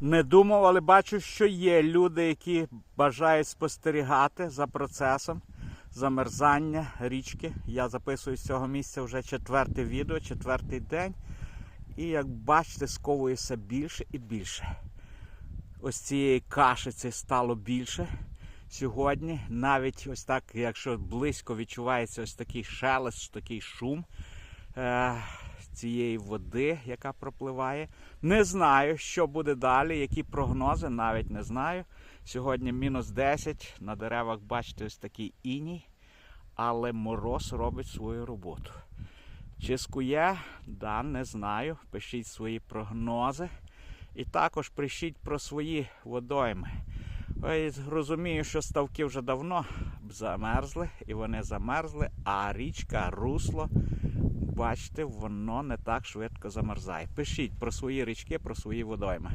Не думав, але бачу, що є люди, які бажають спостерігати за процесом замерзання річки. Я записую з цього місця вже четверте відео, четвертий день. І як бачите, сковується більше і більше. Ось цієї кашиці стало більше. Сьогодні навіть ось так, якщо близько відчувається ось такий шелест, такий шум е, цієї води, яка пропливає. Не знаю, що буде далі, які прогнози, навіть не знаю. Сьогодні мінус 10, на деревах бачите ось такий іній, але мороз робить свою роботу. Чи скує? Да, не знаю. Пишіть свої прогнози. І також пишіть про свої водойми. Ой, розумію, що ставки вже давно замерзли, і вони замерзли, а річка, русло, бачите, воно не так швидко замерзає. Пишіть про свої річки, про свої водойми.